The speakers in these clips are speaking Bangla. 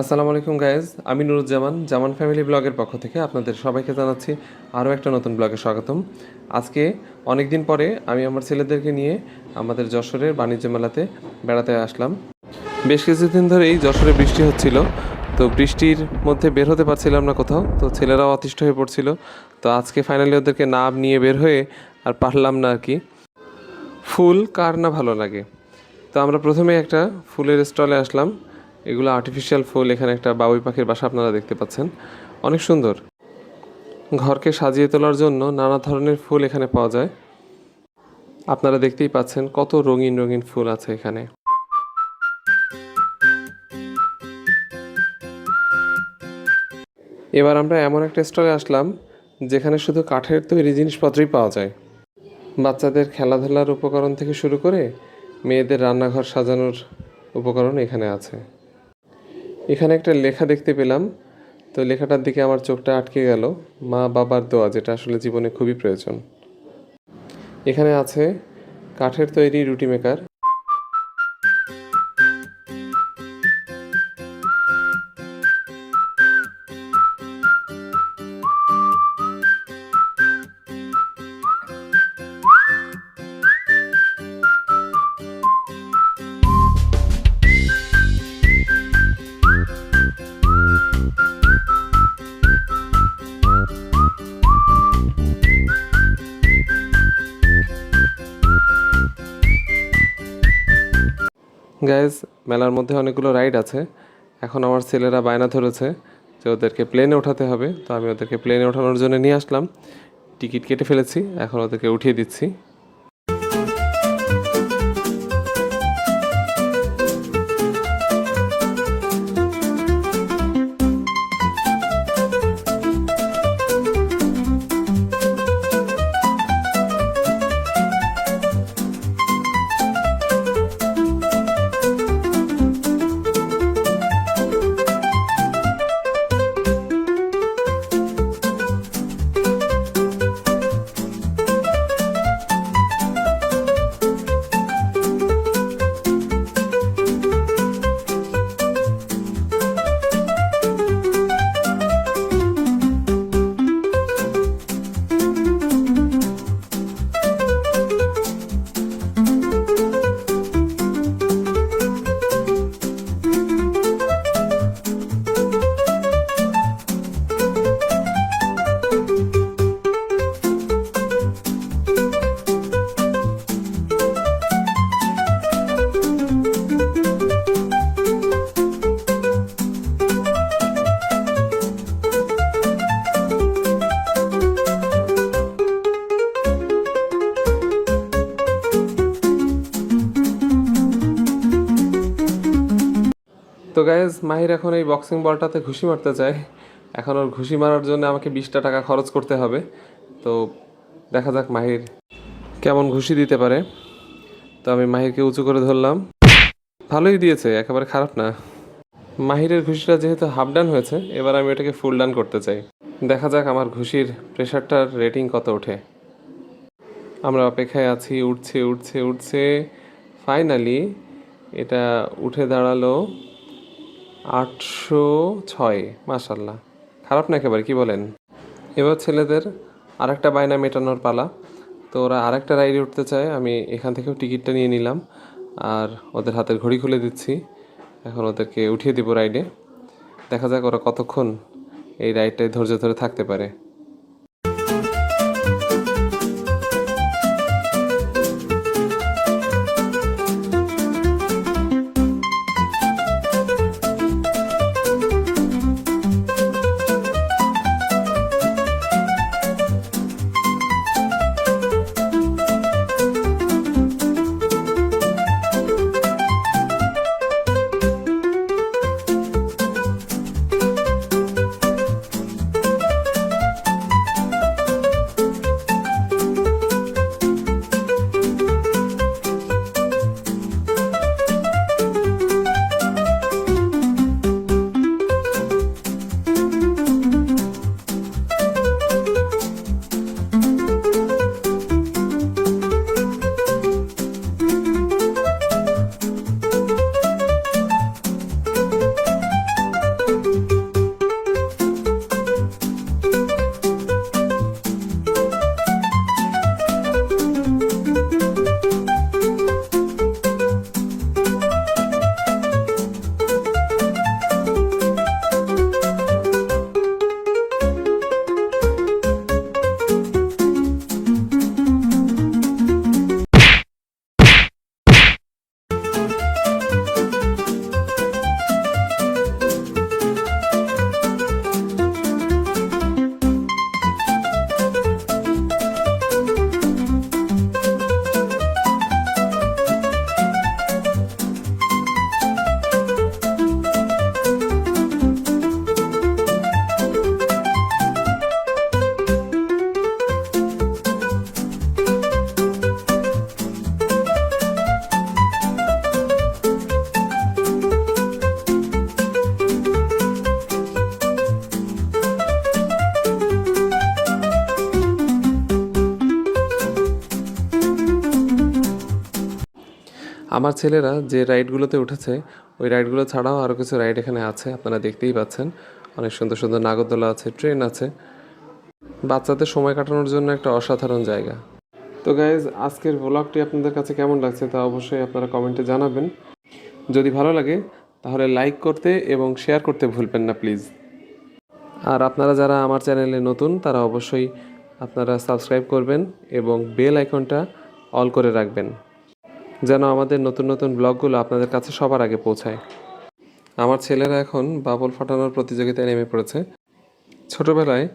আসসালামু আলাইকুম গায়েজ আমি নুরুজ্জামান, জামান ফ্যামিলি ব্লগের পক্ষ থেকে আপনাদের সবাইকে জানাচ্ছি আরও একটা নতুন ব্লগে স্বাগতম। আজকে অনেক দিন পরে আমি আমার ছেলেদেরকে নিয়ে আমাদের যশোরের বাণিজ্য মেলাতে বেড়াতে আসলাম। বেশ কিছুদিন ধরেই যশোরে বৃষ্টি হচ্ছিল, তো বৃষ্টির মধ্যে বের হতে পারছিলাম না কোথাও, তো ছেলেরাও অতিষ্ঠ হয়ে পড়ছিল। তো আজকে ফাইনালি ওদেরকে নাম নিয়ে বের হয়ে আর পারলাম না আর কি। ফুল কার না ভালো লাগে? তো আমরা প্রথমে একটা ফুলের স্টলে আসলাম। এগুলো আর্টিফিশিয়াল ফুল, এখানে একটা বাবুই পাখির বাসা আপনারা দেখতে পাচ্ছেন। অনেক সুন্দর। ঘরকে সাজিয়ে তোলার জন্য নানা ধরনের ফুল এখানে পাওয়া যায়। আপনারা দেখতেই পাচ্ছেন কত রঙিন রঙিন ফুল আছে এখানে। এবার আমরা এমন একটা স্টলে আসলাম, যেখানে শুধু কাঠের তৈরি জিনিসপত্রই পাওয়া যায়। বাচ্চাদের খেলাধুলার উপকরণ থেকে শুরু করে মেয়েদের রান্নাঘর সাজানোর উপকরণ এখানে আছে। এখানে একটা লেখা দেখতে পেলাম। তো লেখাটার দিকে আমার চোখটা আটকে গেল। মা বাবার দোয়া, যেটা আসলে জীবনে খুবই প্রয়োজন। এখানে আছে কাঠের তৈরি রুটি মেকার। গ্যাস মেলার মধ্যে অনেকগুলো রাইড আছে। এখন আমার ছেলেরা বায়না ধরেছে যে ওদেরকে প্লেনে ওঠাতে হবে। তো আমি ওদেরকে প্লেনে ওঠানোর জন্য নিয়ে আসলাম। টিকিট কেটে ফেলেছি, এখন ওদেরকে উঠিয়ে দিচ্ছি। তো গ্যাস মাহির এখন এই বক্সিং বলটাতে ঘুষি মারতে চায়। এখন ওর ঘুষি মারার জন্য আমাকে বিশটা টাকা খরচ করতে হবে। তো দেখা যাক মাহির কেমন ঘুষি দিতে পারে। তো আমি মাহিরকে উঁচু করে ধরলাম। ভালোই দিয়েছে, একেবারে খারাপ না। মাহিরের ঘুষিটা যেহেতু হাফ ডান হয়েছে, এবার আমি ওটাকে ফুল ডান করতে চাই। দেখা যাক আমার ঘুষির প্রেশারটার রেটিং কত ওঠে। আমরা অপেক্ষায় আছি, উঠছে উঠছে উঠছে। ফাইনালি এটা উঠে দাঁড়াল আটশো ছয় মাসাল্লাহ খারাপ না একেবারে কি বলেন? এবার ছেলেদের আরেকটা বায়না মেটানোর পালা। তো ওরা আরেকটা রাইডে উঠতে চায়। আমি এখান থেকেও টিকিটটা নিয়ে নিলাম। আর ওদের হাতের ঘড়ি খুলে দিচ্ছি। এখন ওদেরকে উঠিয়ে দিব রাইডে। দেখা যাক ওরা কতক্ষণ এই রাইডটায় ধৈর্য ধরে থাকতে পারে। আমার ছেলেরা যে রাইডগুলোতে উঠেছে, ওই রাইডগুলো ছাড়াও আরও কিছু রাইড এখানে আছে, আপনারা দেখতেই পাচ্ছেন। অনেক সুন্দর সুন্দর নাগরদোলা আছে, ট্রেন আছে। বাচ্চাদের সময় কাটানোর জন্য একটা অসাধারণ জায়গা। তো গাইজ আজকের ব্লগটি আপনাদের কাছে কেমন লাগছে তা অবশ্যই আপনারা কমেন্টে জানাবেন। যদি ভালো লাগে, তাহলে লাইক করতে এবং শেয়ার করতে ভুলবেন না প্লিজ আর আপনারা যারা আমার চ্যানেলে নতুন, তারা অবশ্যই আপনারা সাবস্ক্রাইব করবেন এবং বেল আইকনটা অল করে রাখবেন। যেন আমাদের নতুন নতুন ব্লগগুলো আপনাদের কাছে সবার আগে পৌঁছায়। আমার ছেলেরা এখন বাবল ফাটানোর প্রতিযোগিতায় নেমে পড়েছে। ছোটবেলায়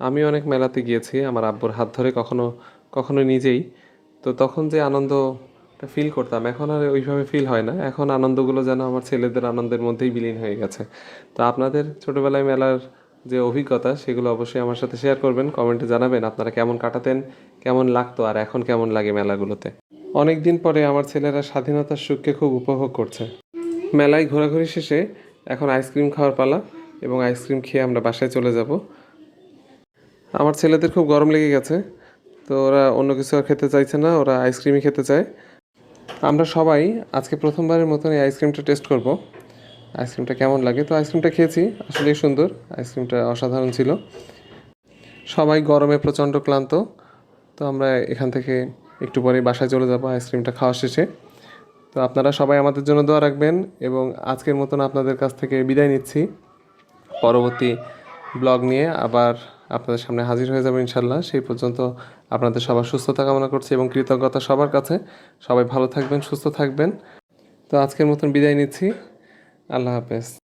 আমি অনেক মেলাতে গিয়েছি, আমার আব্বুর হাত ধরে কখনো কখনো নিজেই। তো তখন যে আনন্দটা ফিল করতাম, এখন আর ওইভাবে ফিল হয় না। এখন আনন্দগুলো যেন আমার ছেলেদের আনন্দের মধ্যেই বিলীন হয়ে গেছে। তো আপনাদের ছোটবেলায় মেলার যে অভিজ্ঞতা, সেগুলো অবশ্যই আমার সাথে শেয়ার করবেন কমেন্টে জানাবেন আপনারা কেমন কাটাতেন, কেমন লাগতো, আর এখন কেমন লাগে মেলাগুলোতে। অনেক দিন পরে আমার ছেলেরা স্বাধীনতার সুখকে খুব উপভোগ করছে। মেলায় ঘোরাঘুরি শেষে এখন আইসক্রিম খাওয়ার পালা এবং আইসক্রিম খেয়ে আমরা বাসায় চলে যাব। আমার ছেলেদের খুব গরম লেগে গেছে, তো ওরা অন্য কিছু আর খেতে চাইছে না, ওরা আইসক্রিমই খেতে চায়। আমরা সবাই আজকে প্রথমবারের মতন এই আইসক্রিমটা টেস্ট করব। আইসক্রিমটা কেমন লাগে? তো আইসক্রিমটা খেয়েছি, আসলেই সুন্দর, আইসক্রিমটা অসাধারণ ছিল। সবাই গরমে প্রচণ্ড ক্লান্ত, তো আমরা এখান থেকে একটু পরে বাসায় চলে যাব আইসক্রিমটা খাওয়া শেষে। তো আপনারা সবাই আমাদের জন্য দোয়া রাখবেন এবং আজকের মতন আপনাদের কাছ থেকে বিদায় নিচ্ছি। পরবর্তী ব্লগ নিয়ে আবার আপনাদের সামনে হাজির হয়ে যাব ইনশাল্লাহ সেই পর্যন্ত আপনাদের সবার সুস্থতা কামনা করছি এবং কৃতজ্ঞতা সবার কাছে। সবাই ভালো থাকবেন, সুস্থ থাকবেন। তো আজকের মতন বিদায় নিচ্ছি। আল্লাহ হাফেজ।